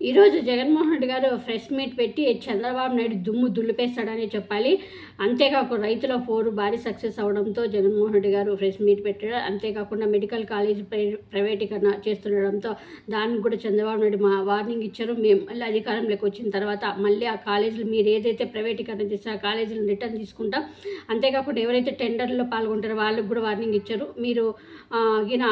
ఈరోజు జగన్మోహన్ రెడ్డి గారు fresh meet పెట్టి చంద్రబాబు నాయుడు దుమ్ము దులిపేస్తాడని చెప్పాలి. అంతేకాకుండా రైతుల పోరు భారీ సక్సెస్ అవడంతో జగన్మోహన్ రెడ్డి గారు ఫ్రెష్ మీట్ పెట్టాడు అంతేకాకుండా మెడికల్ కాలేజ్ ప్రైవేటీకరణ చేస్తుండడంతో దానికి కూడా చంద్రబాబు నాయుడు మా వార్నింగ్ ఇచ్చారు. మేము మళ్ళీ అధికారంలోకి వచ్చిన తర్వాత మళ్ళీ ఆ కాలేజీలు మీరు ఏదైతే ప్రైవేటీకరణ చేస్తే ఆ కాలేజీలను రిటర్న్ తీసుకుంటాం. అంతేకాకుండా ఎవరైతే టెండర్లో పాల్గొంటారో వాళ్ళకు కూడా వార్నింగ్ ఇచ్చారు. మీరు ఈయన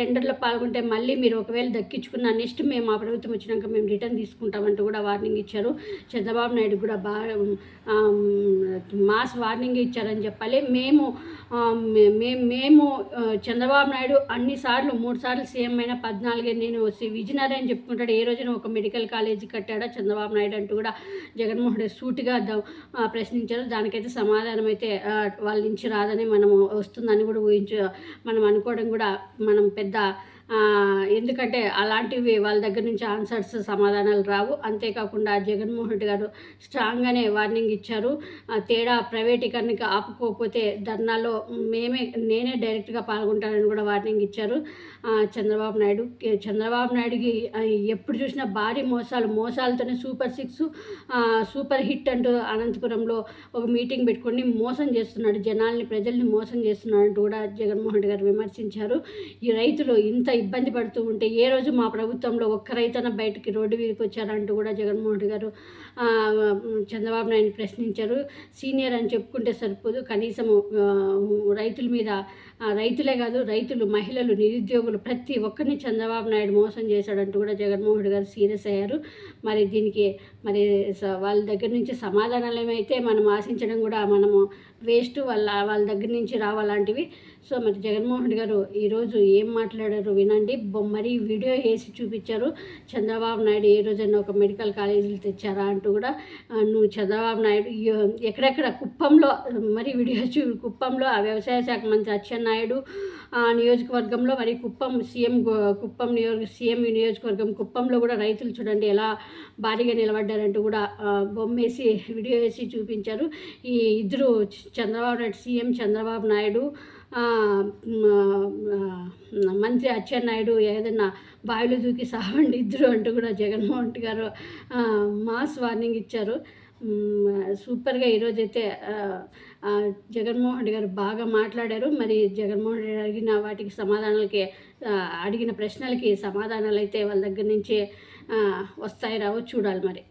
టెండర్లో పాల్గొంటే మళ్ళీ మీరు ఒకవేళ దక్కించుకున్న నెక్స్ట్ మేము మా ప్రభుత్వం వచ్చినాక మేము రిటర్న్ తీసుకుంటామంటూ కూడా వార్నింగ్ ఇచ్చారు. చంద్రబాబు నాయుడు కూడా బాగా మాస్ వార్నింగ్ ఇచ్చారని చెప్పాలి. మేము మేము చంద్రబాబు నాయుడు అన్నిసార్లు మూడు సార్లు సీఎం అయిన పద్నాలుగే నేను విజనరీ అని చెప్పుకుంటాడు. ఏ రోజున ఒక మెడికల్ కాలేజీ కట్టాడా చంద్రబాబు నాయుడు అంటూ కూడా జగన్మోహన్ రెడ్డి సూటిగా ప్రశ్నించారు. దానికైతే సమాధానం అయితే వాళ్ళ నుంచి రాదని మనం వస్తుందని కూడా ఊహించు మనం అనుకోవడం కూడా మనం పెద్ద ఎందుకంటే అలాంటివి వాళ్ళ దగ్గర నుంచి ఆన్సర్స్ సమాధానాలు రావు. అంతేకాకుండా జగన్మోహన్ రెడ్డి గారు స్ట్రాంగ్గానే వార్నింగ్ ఇచ్చారు. తేడా ప్రైవేటీకరణకి ఆపుకోకపోతే ధర్నాలో మేమే నేనే డైరెక్ట్గా పాల్గొంటానని కూడా వార్నింగ్ ఇచ్చారు. చంద్రబాబు నాయుడు చంద్రబాబు నాయుడుకి ఎప్పుడు చూసినా భారీ మోసాలు మోసాలతోనే సూపర్ సిక్స్ సూపర్ హిట్ అంటూ అనంతపురంలో ఒక మీటింగ్ పెట్టుకొని మోసం చేస్తున్నాడు. జనాల్ని ప్రజల్ని మోసం చేస్తున్నాడు అంటూ కూడా జగన్మోహన్ రెడ్డి గారు విమర్శించారు. ఈ రైతులు ఇంత ఇబ్బంది పడుతూ ఉంటే ఏ రోజు మా ప్రభుత్వంలో ఒక్క బయటికి బయటకి రోడ్డు మీదకి వచ్చారంటూ కూడా జగన్మోహన్ రెడ్డి గారు చంద్రబాబు నాయుడు ప్రశ్నించారు. సీనియర్ అని చెప్పుకుంటే సరిపోదు. కనీసం రైతుల మీద రైతులే కాదు రైతులు మహిళలు నిరుద్యోగులు ప్రతి ఒక్కరిని చంద్రబాబు నాయుడు మోసం చేశాడంటూ కూడా జగన్మోహన్ రెడ్డి గారు సీరియస్ అయ్యారు. మరి దీనికి మరి వాళ్ళ దగ్గర నుంచి సమాధానాలు ఏమైతే మనం ఆశించడం కూడా మనము వేస్ట్ వాళ్ళ వాళ్ళ దగ్గర నుంచి రావాలంటివి. సో మరి జగన్మోహన్ రెడ్డి గారు ఈరోజు ఏం మాట్లాడారు? వినండి బొమ్మరి వీడియో వేసి చూపించారు. చంద్రబాబు నాయుడు ఏ రోజైనా ఒక మెడికల్ కాలేజీలు తెచ్చారా అంటూ కూడా నువ్వు చంద్రబాబు నాయుడు ఎక్కడెక్కడ కుప్పంలో మరి వీడియో చూ కుప్పంలో ఆ వ్యవసాయ శాఖ మంత్రి అచ్చెన్నాయుడు నియోజకవర్గంలో మరి కుప్పం సీఎం కుప్పం నియోజక సీఎం నియోజకవర్గం కుప్పంలో కూడా రైతులు చూడండి ఎలా భారీగా నిలబడ్డారంటూ కూడా బొమ్మేసి వీడియో వేసి చూపించారు. ఈ ఇద్దరు చంద్రబాబు నాయుడు సీఎం చంద్రబాబు నాయుడు మంత్రి అచ్చెన్నాయుడు ఏదైనా బావిలు దూకి సావండి ఇద్దరు అంటూ కూడా జగన్మోహన్ గారు మాస్ వార్నింగ్ ఇచ్చారు. సూపర్గా ఈరోజైతే జగన్మోహన్ రెడ్డి గారు బాగా మాట్లాడారు. మరి జగన్మోహన్ రెడ్డి అడిగిన వాటికి సమాధానాలకి అడిగిన ప్రశ్నలకి సమాధానాలు అయితే వాళ్ళ దగ్గర నుంచి వస్తాయి రావో చూడాలి మరి.